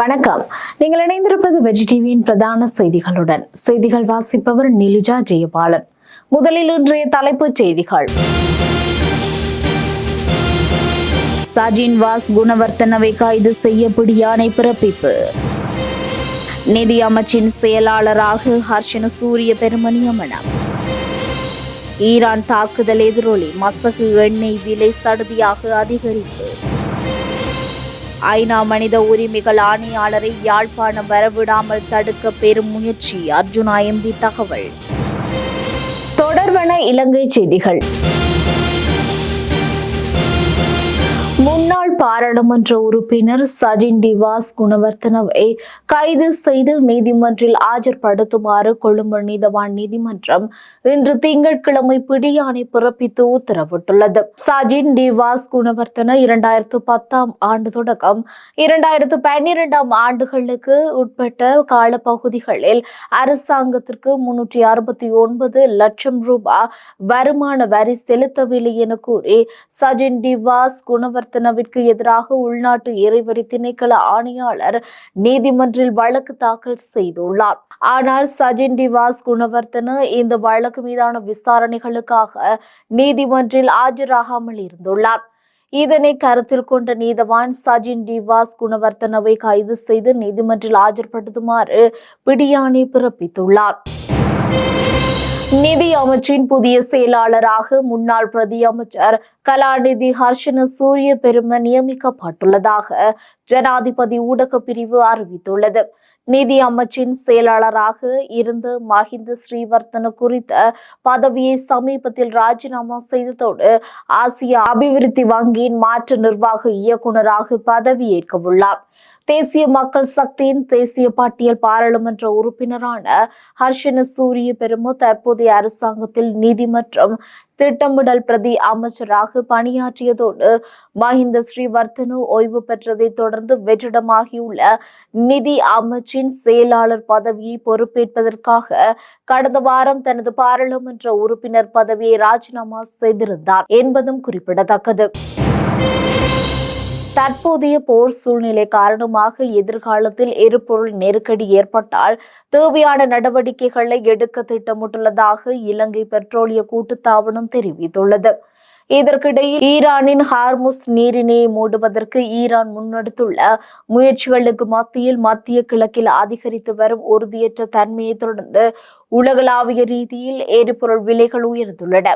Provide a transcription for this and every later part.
வணக்கம். நீங்கள் இணைந்திருப்பது வெஜி டிவியின் பிரதான செய்திகளுடன். செய்திகள் வாசிப்பவர் நிலுஜா ஜெயபாலன். முதலில் இன்றைய தலைப்புச் செய்திகள். சஜின் வாஸ் குணவர்த்தனவை கைது செய்ய பிடியானை பிறப்பிப்பு. நிதி அமைச்சின் செயலாளராக ஹர்ஷன சூரிய பெருமணியமனம் ஈரான் தாக்குதல் எதிரொலி மசகு எண்ணெய் விலை சடுதியாக அதிகரிப்பு. ஐநா மனித உரிமைகள் ஆணையாளரை யாழ்ப்பாணம் வரவிடாமல் தடுக்க பெரும் முயற்சி. அர்ஜுனா எம்பி தகவல். தொடர்வன இலங்கை செய்திகள். பாராளுமன்ற உறுப்பினர் சஜின் டிவாஸ் குணவர்த்தனவை கைது செய்து நீதிமன்றில் ஆஜர்படுத்துமாறு கொழும்பு நீதவான் நீதிமன்றம் இன்று திங்கட்கிழமை பிடியாணை பிறப்பித்து உத்தரவிட்டுள்ளது. சஜின் டிவாஸ் குணவர்த்தன இரண்டாயிரத்து பத்தாம் ஆண்டு தொடக்கம். இரண்டாயிரத்து பன்னிரெண்டாம் ஆண்டுகளுக்கு உட்பட்ட காலப்பகுதிகளில் அரசாங்கத்திற்கு முன்னூற்றி அறுபத்தி ஒன்பது லட்சம் ரூபாய் வருமான வரி செலுத்தவில்லை என கூறி சஜின் டிவாஸ் குணவர்த்தனவிற்கு எதிராக உள்நாட்டு இறைவரி திணைக்கள ஆணையாளர் நீதிமன்றில் வழக்கு தாக்கல் செய்துள்ளார். ஆனால் சஜின் டிவாஸ் குணவர்த்தன இந்த வழக்கு மீதான விசாரணைகளுக்காக நீதிமன்றில் ஆஜராகாமல் இருந்துள்ளார். இதனை கருத்தில் கொண்ட நீதவான் சஜின் டிவாஸ் குணவர்த்தனவை கைது செய்து நீதிமன்றில் ஆஜர்படுத்துமாறு பிடியாணை பிறப்பித்துள்ளார். நிதி அமைச்சின் புதிய செயலாளராக முன்னாள் பிரதி அமைச்சர் கலாநிதி ஹர்ஷன சூரிய பெரும நியமிக்கப்பட்டுள்ளதாக ஜனாதிபதி ஊடக பிரிவு அறிவித்துள்ளது. நிதி அமைச்சின் செயலாளராக இருந்த மஹிந்த ஸ்ரீவர்த்தன குறித்த பதவியை சமீபத்தில் ராஜினாமா செய்ததோடு ஆசிய அபிவிருத்தி வங்கியின் மாற்று நிர்வாக இயக்குநராக பதவியேற்க உள்ளார் தேசிய மக்கள் சக்தியின் தேசிய பட்டியல் பாராளுமன்ற உறுப்பினரான ஹர்ஷன சூரிய பெருமு தற்போதைய அரசாங்கத்தில் நிதி மற்றும் திட்டமிடல் பிரதி அமைச்சராக பணியாற்றியதோடு மஹிந்த ஸ்ரீவர்தனு ஓய்வு பெற்றதை தொடர்ந்து வெற்றிடமாகியுள்ள நிதி அமைச்சின் செயலாளர் பதவியை பொறுப்பேற்பதற்காக கடந்த வாரம் தனது பாராளுமன்ற உறுப்பினர் பதவியை ராஜினாமா செய்திருந்தார் என்பதும் குறிப்பிடத்தக்கது. தற்போதைய போர் சூழ்நிலை காரணமாக எதிர்காலத்தில் எரிபொருள் நெருக்கடி ஏற்பட்டால் தேவையான நடவடிக்கைகளை எடுக்க திட்டமிட்டுள்ளதாக இலங்கை பெட்ரோலிய கூட்டுத்தாபனம் தெரிவித்துள்ளது. இதற்கிடையில் ஈரானின் ஹார்முஸ் நீரிணையை மூடுவதற்கு ஈரான் முன்னெடுத்துள்ள முயற்சிகளுக்கு மத்தியில் மத்திய கிழக்கில் அதிகரித்து வரும் உறுதியற்ற தன்மையை தொடர்ந்து உலகளாவிய ரீதியில் எரிபொருள் விலைகள் உயர்ந்துள்ளன.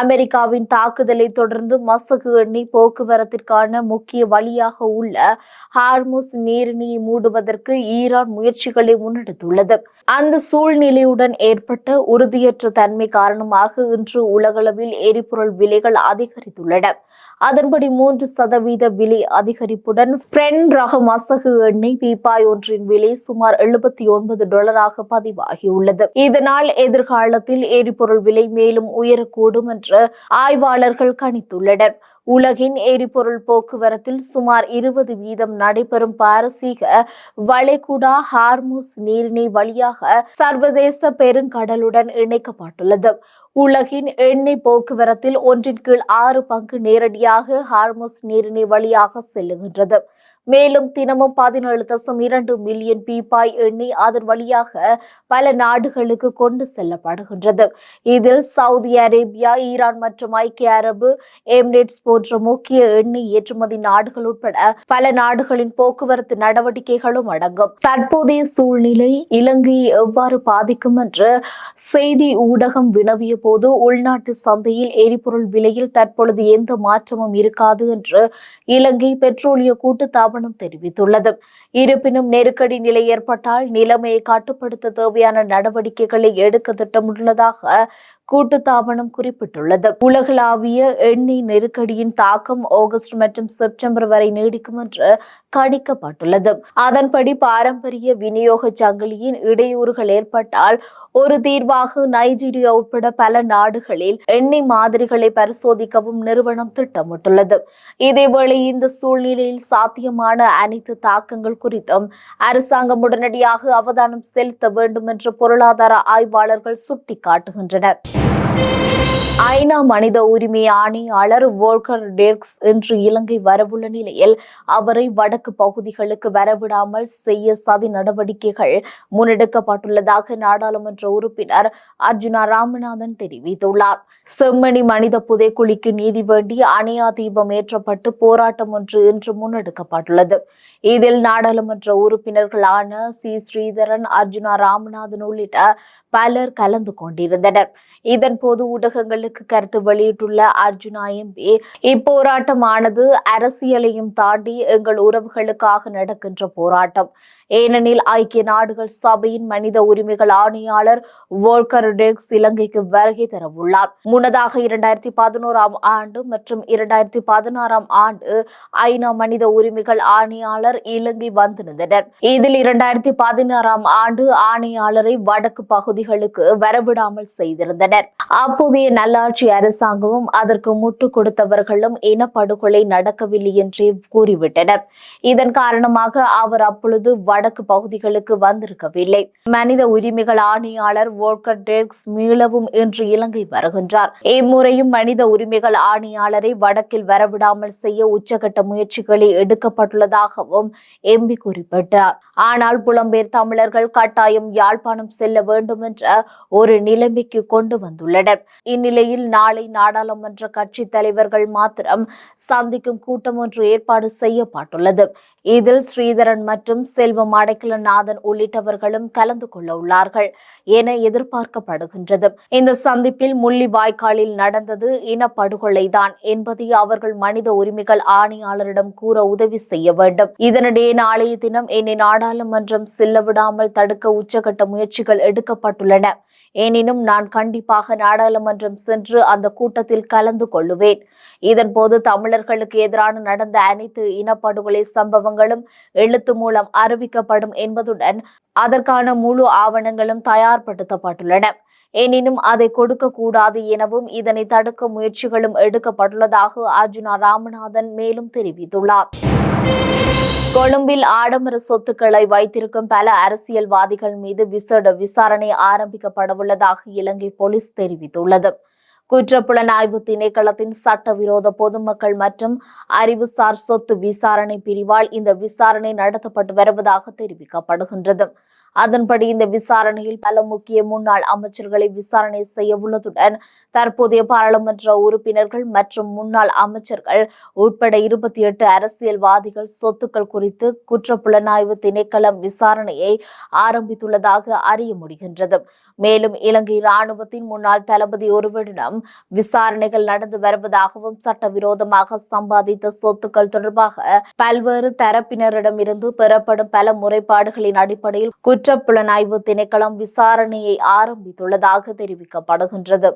அமெரிக்காவின் தாக்குதலை தொடர்ந்து மசகு எண்ணெய் போக்குவரத்திற்கான முக்கிய வழியாக உள்ள ஹார்முஸ் நீரிணையை மூடுவதற்கு ஈரான் முயற்சிகளை முன்னெடுத்துள்ளது. அந்த சூழ்நிலையுடன் ஏற்பட்ட உறுதியற்ற தன்மை காரணமாக இன்று உலகளவில் எரிபொருள் விலைகள் அதிகரித்துள்ளன. அதன்படி மூன்று சதவீத விலை அதிகரிப்புடன் பிரென் ரக மசகு எண்ணெய் பீப்பாய் ஒன்றின் விலை சுமார் எழுபத்தி ஒன்பது டாலராக பதிவாகியுள்ளது. இதனால் எதிர்காலத்தில் எரிபொருள் விலை மேலும் உயரக்கூடும் என்று ஆய்வாளர்கள் கணித்துள்ளனர். உலகின் எரிபொருள் போக்குவரத்தில் சுமார் இருபது வீதம் நடைபெறும் பாரசீக வளைகுடா ஹார்முஸ் நீரிணை வழியாக சர்வதேச பெருங்கடலுடன் இணைக்கப்பட்டுள்ளது. உலகின் எண்ணெய் போக்குவரத்தில் ஒன்றின் கீழ் ஆறு பங்கு நேரடியாக ஹார்மோஸ் நீரிணை வழியாக செல்லுகின்றது. மேலும் தினமும் பதினேழு தசம் இரண்டு மில்லியன் பீப்பாய் எண்ணெய் அதன் வழியாக பல நாடுகளுக்கு கொண்டு செல்லப்படுகின்றது. இதில் சவுதி அரேபியா ஈரான் மற்றும் ஐக்கிய அரபு எமிரேட்ஸ் போன்ற முக்கிய எண்ணெய் ஏற்றுமதி நாடுகள் உட்பட பல நாடுகளின் போக்குவரத்து நடவடிக்கைகளும் அடங்கும். தற்போதைய சூழ்நிலை இலங்கையை எவ்வாறு பாதிக்கும் என்று செய்தி ஊடகம் வினவிய போது உள்நாட்டு சந்தையில் எரிபொருள் விலையில் தற்பொழுது எந்த மாற்றமும் இருக்காது என்று இலங்கை பெட்ரோலிய கூட்டு கவனம் தெரிவித்துள்ளது. இருப்பினும் நெருக்கடி நிலை ஏற்பட்டால் நிலைமையை கட்டுப்படுத்த தேவையான நடவடிக்கைகளை எடுக்க திட்டமிட்டுள்ளதாக கூட்டுத்தாபனம் குறிப்பிட்டுள்ளது. உலகளாவிய எண்ணெய் நெருக்கடியின் தாக்கம் ஆகஸ்ட் மற்றும் செப்டம்பர் வரை நீடிக்கும் என்று கணிக்கப்பட்டுள்ளது. அதன்படி பாரம்பரிய விநியோக சங்கிலியின் இடையூறுகள் ஏற்பட்டால் ஒரு தீர்வாக நைஜீரியா உட்பட பல நாடுகளில் எண்ணெய் மாதிரிகளை பரிசோதிக்கவும் நிறுவனம் திட்டமிட்டுள்ளது. இதேவேளை இந்த சூழ்நிலையில் சாத்தியமான அனைத்து தாக்கங்கள் குறித்தும் அரசாங்கம் உடனடியாக அவதானம் செலுத்த வேண்டும் என்று பொருளாதார ஆய்வாளர்கள் சுட்டிக்காட்டுகின்றனர். ஐநா மனித உரிமை ஆணையாளர் வோல்கர் டெர்க்ஸ் இன்று இலங்கை வரவுள்ள நிலையில் அவரை வடக்கு பகுதிகளுக்கு வரவிடாமல் செய்ய சதி நடவடிக்கைகள் முன்னெடுக்கப்பட்டுள்ளதாக நாடாளுமன்ற உறுப்பினர் அர்ஜுனா ராமநாதன் தெரிவித்துள்ளார். செம்மணி மனித புதைக்குழிக்கு நீதி வேண்டி அணையா தீபம் ஏற்றப்பட்டு போராட்டம் ஒன்று இன்று முன்னெடுக்கப்பட்டுள்ளது. இதில் நாடாளுமன்ற உறுப்பினர்களான சி. ஸ்ரீதரன் அர்ஜுனா ராமநாதன் உள்ளிட்ட பலர் கலந்து கொண்டிருந்தனர். இதன் போது ஊடகங்களுக்கு கருத்து வெளியிட்டுள்ள அர்ஜுனா எம்பி இப்போராட்டமானது அரசியலையும் தாண்டி எங்கள் உறவுகளுக்காக நடக்கின்ற போராட்டம். ஏனெனில் ஐக்கிய நாடுகள் சபையின் மனித உரிமைகள் ஆணையாளர் வோல்கர் டெக்ஸ் இலங்கைக்கு வருகை தரவுள்ளார். முன்னதாக இரண்டாயிரத்தி பதினோராம் ஆண்டு மற்றும் இரண்டாயிரத்தி பதினாறாம் ஆண்டு ஐநா மனித உரிமைகள் ஆணையாளர் இலங்கை வந்திருந்தனர் இதில் இரண்டாயிரத்தி பதினாறாம் ஆண்டு ஆணையாளரை வடக்கு பகுதிகளுக்கு வரவிடாமல் செய்திருந்தனர். அப்போதைய நல்லாட்சி அரசாங்கமும் அதற்கு முட்டு கொடுத்தவர்களும் இனப்படுகொலை நடக்கவில்லை என்றே கூறிவிட்டனர். இதன் காரணமாக அவர் அப்பொழுது வடக்கு பகுதிகளுக்கு வந்திருக்கவில்லை. மனித உரிமைகள் ஆணையாளர் வோல்கர் டெர்க்ஸ் மீளவும் இன்று இலங்கை வருகின்றார். இம்முறையும் மனித உரிமைகள் ஆணையாளரை வடக்கில் வரவிடாமல் செய்ய உச்சகட்ட முயற்சிகளை எடுக்கப்பட்டுள்ளதாகவும் எம்பி குறிப்பிட்டார். ஆனால் புலம்பெயர் தமிழர்கள் கட்டாயம் யாழ்ப்பாணம் செல்ல வேண்டும் என்ற ஒரு நிலைமைக்கு கொண்டு வந்துள்ளனர். இந்நிலையில் நாளை நாடாளுமன்ற கட்சி தலைவர்கள் மாத்திரம் சந்திக்கும் கூட்டம் ஒன்று ஏற்பாடு செய்யப்பட்டுள்ளது. இதில் ஸ்ரீதரன் மற்றும் செல்வம் அடைக்கலநாதன் உள்ளிட்டவர்களும் கலந்து கொள்ள உள்ளார்கள் என எதிர்பார்க்கப்படுகின்றது. இந்த சந்திப்பில் முள்ளிவாய்க்காலில் நடந்தது இனப்படுகொலைதான் என்பதை அவர்கள் மனித உரிமைகள் ஆணையாளரிடம் கூற உதவி செய்ய வேண்டும். இதனிடையே நாளைய தினம் என்னை நாடாளுமன்றம் செல்ல விடாமல் தடுக்க உச்சகட்ட முயற்சிகள் எடுக்கப்பட்டுள்ளன. எனினும் நான் கண்டிப்பாக நாடாளுமன்றம் சென்று அந்த கூட்டத்தில் கலந்து கொள்ளுவேன். இதன்போது தமிழர்களுக்கு எதிரான நடந்த அனைத்து இனப்படுகொலை சம்பவங்களும் எழுத்து மூலம் அறிவிக்கப்படும் என்பதுடன் அதற்கான முழு ஆவணங்களும் தயார்படுத்தப்பட்டுள்ளன. எனினும் அதை கொடுக்க கூடாது எனவும் இதனை தடுக்க முயற்சிகளும் எடுக்கப்பட்டுள்ளதாக அர்ஜுனா ராமநாதன் மேலும் தெரிவித்துள்ளார். கொழும்பில் ஆடம்பர சொத்துக்களை வைத்திருக்கும் பல அரசியல்வாதிகள் மீது விசேட விசாரணை ஆரம்பிக்கப்படவுள்ளதாக இலங்கை போலீஸ் தெரிவித்துள்ளது. குற்றப்புலனாய்வு திணைக்களத்தின் சட்டவிரோத பொதுமக்கள் மற்றும் அறிவுசார் சொத்து விசாரணை பிரிவால் இந்த விசாரணை நடத்தப்பட்டு வருவதாக தெரிவிக்கப்படுகின்றது. அதன்படி இந்த விசாரணையில் பல முக்கிய முன்னாள் அமைச்சர்களை விசாரணை செய்ய உள்ளதுடன் தற்போதைய பாராளுமன்ற உறுப்பினர்கள் மற்றும் முன்னாள் அமைச்சர்கள் உட்பட இருபத்தி எட்டு அரசியல்வாதிகள் சொத்துக்கள் குறித்து குற்ற புலனாய்வு திணைக்களம் விசாரணையை ஆரம்பித்துள்ளதாக அறிய முடிகின்றது. மேலும் இலங்கை ராணுவத்தின் முன்னாள் தளபதி ஒருவரிடம் விசாரணைகள் நடந்து வருவதாகவும் சட்டவிரோதமாக சம்பாதித்த சொத்துக்கள் தொடர்பாக பல்வேறு தரப்பினரிடமிருந்து பெறப்படும் பல முறைப்பாடுகளின் அடிப்படையில் குற்றப்புலனாய்வு திணைக்களம் விசாரணையை ஆரம்பித்துள்ளதாக தெரிவிக்கப்படுகின்றது.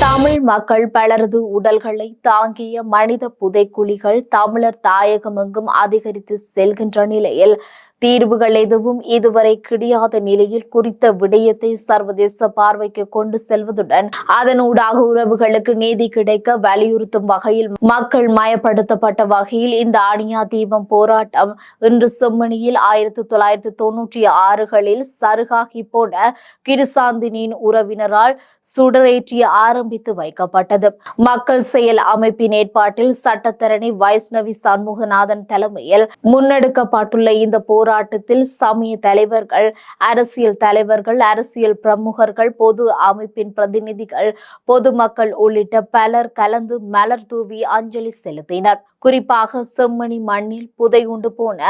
தமிழ் மக்கள் பலரது உடல்களை தாங்கிய மனித புதைக்குழிகள் தமிழர் தாயகமெங்கும் அதிகரித்து செல்கின்ற நிலையில் தீர்வுகள் எதுவும் இதுவரை கிடையாத நிலையில் குறித்த விடயத்தை சர்வதேச பார்வைக்கு கொண்டு செல்வதுடன் அதனூடாக உறவுகளுக்கு நீதி கிடைக்க வலியுறுத்தும் வகையில் மக்கள் மயப்படுத்தப்பட்ட வகையில் இந்த அணியா தீபம் போராட்டம் இன்று செம்மணியில் ஆயிரத்தி தொள்ளாயிரத்தி தொன்னூற்றி ஆறுகளில் சருகாகி போன கிருசாந்தினியின் உறவினரால் சுடரேற்றிய ஆரம்பித்து வைக்கப்பட்டது. மக்கள் செயல் அமைப்பின் ஏற்பாட்டில் சட்டத்தரணி வைஷ்ணவி சண்முகநாதன் தலைமையில் முன்னெடுக்கப்பட்டுள்ள இந்த போராட்டத்தில் சமய தலைவர்கள் அரசியல் தலைவர்கள் அரசியல் பிரமுகர்கள் பொது அமைப்பின் பிரதிநிதிகள் பொதுமக்கள் உள்ளிட்ட பலர் கலந்து மலர் தூவி அஞ்சலி செலுத்தினர். குறிப்பாக செம்மணி மண்ணில் புதையுண்டு போன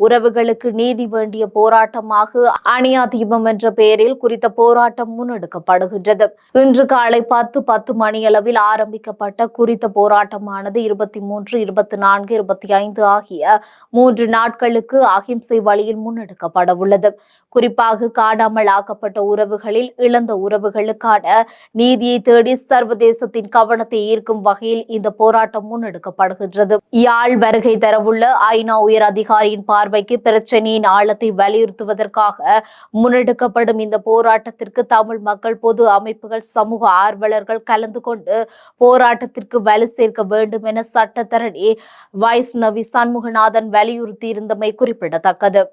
உறவுகளுக்கு நீதி வேண்டிய போராட்டமாக அணியா தீபம் என்ற பெயரில் குறித்த போராட்டம் முன்னெடுக்கப்படுகின்றது. இன்று காலை பத்து பத்து மணியளவில் ஆரம்பிக்கப்பட்ட குறித்த போராட்டமானது இருபத்தி மூன்று இருபத்தி நான்கு இருபத்தி ஐந்து ஆகிய மூன்று நாட்களுக்கு அகிம்சை வழியில் முன்னெடுக்கப்பட உள்ளது. குறிப்பாக காணாமல் ஆக்கப்பட்ட உறவுகளில் இழந்த உறவுகளுக்கான நீதியை தேடி சர்வதேசத்தின் கவனத்தை ஈர்க்கும் வகையில் இந்த போராட்டம் முன்னெடுக்கப்படுகின்றது. யாழ் வருகை தரவுள்ள ஐநா உயர் அதிகாரியின் பார்வைக்கு பிரச்சனையின் ஆழத்தை வலியுறுத்துவதற்காக முன்னெடுக்கப்படும் இந்த போராட்டத்திற்கு தமிழ் மக்கள் பொது அமைப்புகள் சமூக ஆர்வலர்கள் கலந்து கொண்டு போராட்டத்திற்கு வலு சேர்க்க வேண்டும் என சட்டத்தரணி வைஷ்ணவி சண்முகநாதன் வலியுறுத்தியிருந்தமை குறிப்பிடத்தக்கது.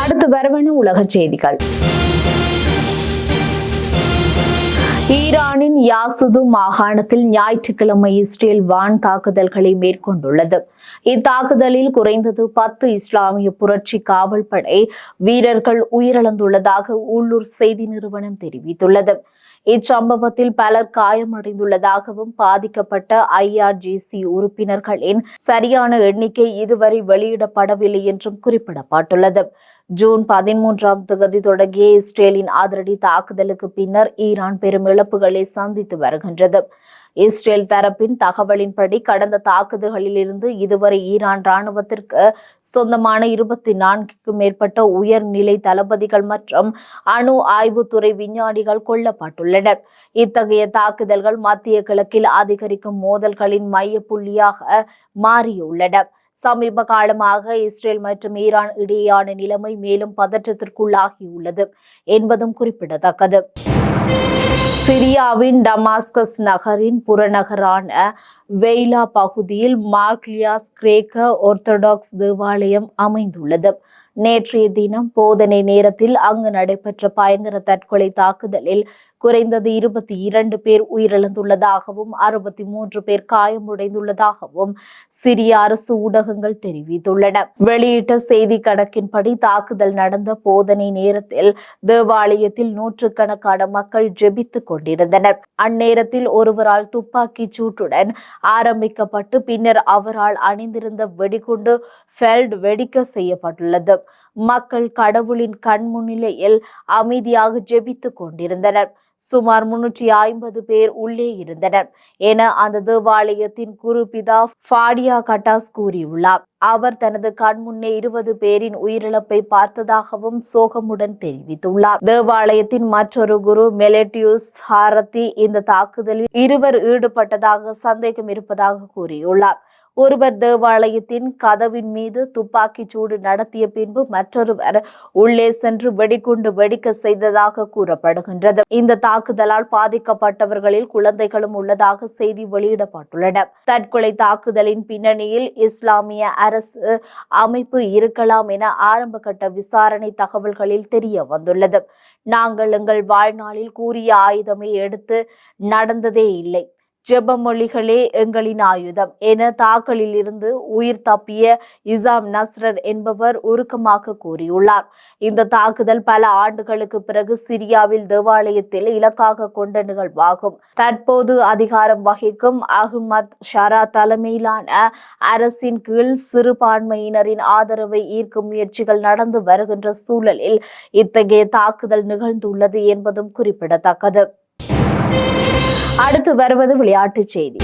அடுத்து வரவன உலக செய்திகள். ஈரானின் யாசுது மாகாணத்தில் ஞாயிற்றுக்கிழமை இஸ்ரேல் வான் தாக்குதல்களை மேற்கொண்டுள்ளது. இத்தாக்குதலில் குறைந்தது பத்து இஸ்லாமிய புரட்சி காவல்படை வீரர்கள் உயிரிழந்துள்ளதாக உள்ளூர் செய்தி நிறுவனம் தெரிவித்துள்ளது. இச்சம்பவத்தில் பலர் காயமடைந்துள்ளதாகவும் பாதிக்கப்பட்ட ஐஆர்ஜிசி உறுப்பினர்களின் சரியான எண்ணிக்கை இதுவரை வெளியிடப்படவில்லை என்றும் குறிப்பிடப்பட்டுள்ளது. ஜூன் பதிமூன்றாம் தேதி தொடங்கிய இஸ்ரேலின் அதிரடி தாக்குதலுக்கு பின்னர் ஈரான் பெரும் இழப்புகளை சந்தித்து வருகின்றது. இஸ்ரேல் தரப்பின் தகவலின்படி கடந்த தாக்குதல்களில் இருந்து இதுவரை ஈரான் ராணுவத்திற்கு சொந்தமான இருபத்தி நான்குக்கும் மேற்பட்ட உயர்நிலை தளபதிகள் மற்றும் அணு ஆய்வுத்துறை விஞ்ஞானிகள் கொல்லப்பட்டுள்ளனர். இத்தகைய தாக்குதல்கள் மத்திய கிழக்கில் அதிகரிக்கும் மோதல்களின் மைய புள்ளியாக மாறியுள்ளன. சமீப காலமாக இஸ்ரேல் மற்றும் ஈரான் இடையேயான நிலைமை மேலும் பதற்றத்திற்குள்ளாகியுள்ளது என்பதும் குறிப்பிடத்தக்கது. சிரியாவின் டமாஸ்கஸ் நகரின் புறநகரான வெய்லா பகுதியில் மார்க்லியாஸ் கிரேக்க ஒர்த்தடாக்ஸ் தேவாலயம் அமைந்துள்ளது. நேற்றைய தினம் போதனை நேரத்தில் அங்கு நடைபெற்ற பயங்கர தற்கொலை தாக்குதலில் குறைந்தது இருபத்தி இரண்டு பேர் உயிரிழந்துள்ளதாகவும் அறுபத்தி மூன்று பேர் காயமடைந்துள்ளதாகவும் சிரிய அரசு ஊடகங்கள் தெரிவித்துள்ளன. வெளியிட்ட செய்தி கணக்கின்படி தாக்குதல் நடந்த போதனை நேரத்தில் தேவாலயத்தில் நூற்றுக்கணக்கான மக்கள் ஜெபித்துக் கொண்டிருந்தனர். அந்நேரத்தில் ஒருவரால் துப்பாக்கி சூட்டுடன் ஆரம்பிக்கப்பட்டு பின்னர் அவரால் அணிந்திருந்த வெடிகுண்டு ஃபெல்ட் வெடிக்க செய்யப்பட்டுள்ளது. மக்கள் கடவுளின் கண் முன்னிலையில் அமைதியாக ஜெபித்துக் கொண்டிருந்தனர். சுமார் முன்னூற்றி ஐம்பது பேர் உள்ளே இருந்தனர் என அந்த தேவாலயத்தின் குருபிதா ஃபாடியா கட்டாஸ் கூறியுள்ளார். அவர் தனது கண்முன்னே இருபது பேரின் உயிரிழப்பை பார்த்ததாகவும் சோகமுடன் தெரிவித்துள்ளார். தேவாலயத்தின் மற்றொரு குரு மெலட்டியூஸ் ஹாரதி இந்த தாக்குதலில் இருவர் ஈடுபட்டதாக சந்தேகம் இருப்பதாக கூறியுள்ளார். ஒருவர் தேவாலயத்தின் கதவின் மீது துப்பாக்கி சூடு நடத்திய பின்பு மற்றொருவர் உள்ளே சென்று வெடிகுண்டு வெடிக்க செய்ததாக கூறப்படுகின்றது. இந்த தாக்குதலால் பாதிக்கப்பட்டவர்களில் குழந்தைகளும் உள்ளதாக செய்தி வெளியிடப்பட்டுள்ளன. தற்கொலை தாக்குதலின் பின்னணியில் இஸ்லாமிய அரசு அமைப்பு இருக்கலாம் என ஆரம்ப கட்ட விசாரணை தகவல்களில் தெரிய வந்துள்ளது. நாங்கள் எங்கள் வாழ்நாளில் கூறிய ஆயுதமே எடுத்து நடந்ததே இல்லை. ஜெபமொழிகளே எங்களின் ஆயுதம் என தாக்கலில் இருந்து உயிர் தப்பிய இசாம் நஸ்ரர் என்பவர் உருக்கமாக கூறியுள்ளார். இந்த தாக்குதல் பல ஆண்டுகளுக்கு பிறகு சிரியாவில் தேவாலயத்தில் இலக்காக கொண்ட நிகழ்வாகும். தற்போது அதிகாரம் வகிக்கும் அஹ்மத் ஷரா தலைமையிலான அரசின் கீழ் சிறுபான்மையினரின் ஆதரவை ஈர்க்கும் முயற்சிகள் நடந்து வருகின்ற சூழலில் இத்தகைய தாக்குதல் நிகழ்ந்துள்ளது என்பதும் குறிப்பிடத்தக்கது. அடுத்து வருவது விளையாட்டுச் செய்தி.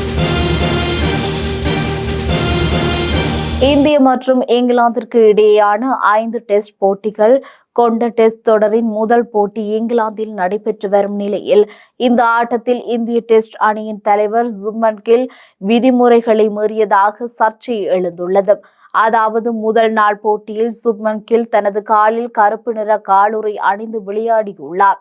இந்திய மற்றும் இங்கிலாந்திற்கு இடையேயான ஐந்து டெஸ்ட் போட்டிகள் கொண்ட டெஸ்ட் தொடரின் முதல் போட்டி இங்கிலாந்தில் நடைபெற்று வரும் நிலையில் இந்த ஆட்டத்தில் இந்திய டெஸ்ட் அணியின் தலைவர் ஜும்மன் கில் விதிமுறைகளை மீறியதாக சர்ச்சை எழுந்துள்ளது. அதாவது முதல் நாள் போட்டியில் சுப்மன் கில் தனது காலில் கருப்பு நிற காலுறை அணிந்து விளையாடியுள்ளார்.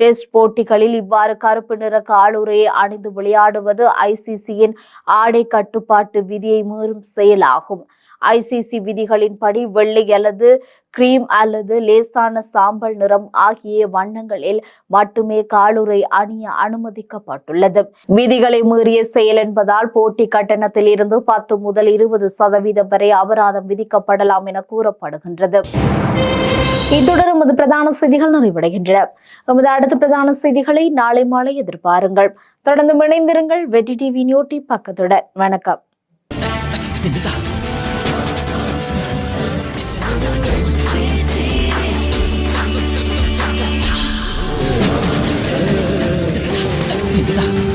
டெஸ்ட் போட்டிகளில் இவ்வாறு கருப்பு நிற காலுறையை அணிந்து விளையாடுவது ஐசிசியின் ஆடை கட்டுப்பாட்டு விதியை மீறும் செயலாகும். ஐசிசி விதிகளின்படி வெள்ளை அல்லது கிரீம் அல்லது லேசான சாம்பல் நிறம் ஆகிய வண்ணங்களில் மட்டுமே காலுறை அணிய அனுமதிக்கப்பட்டுள்ளது. விதிகளை மீறிய செயல் என்பதால் போட்டி கட்டணத்தில் இருந்து பத்து முதல் இருபது சதவீதம் வரை அபராதம் விதிக்கப்படலாம் என கூறப்படுகின்றது. இத்துடன் நமது பிரதான செய்திகள் நிறைவடைகின்றன. நமது அடுத்த பிரதான செய்திகளை நாளை மாலை எதிர்பாருங்கள். தொடர்ந்து இணைந்திருங்கள். வெற்றி டிவி நியூட்டி பக்கத்துடன். வணக்கம். Basta.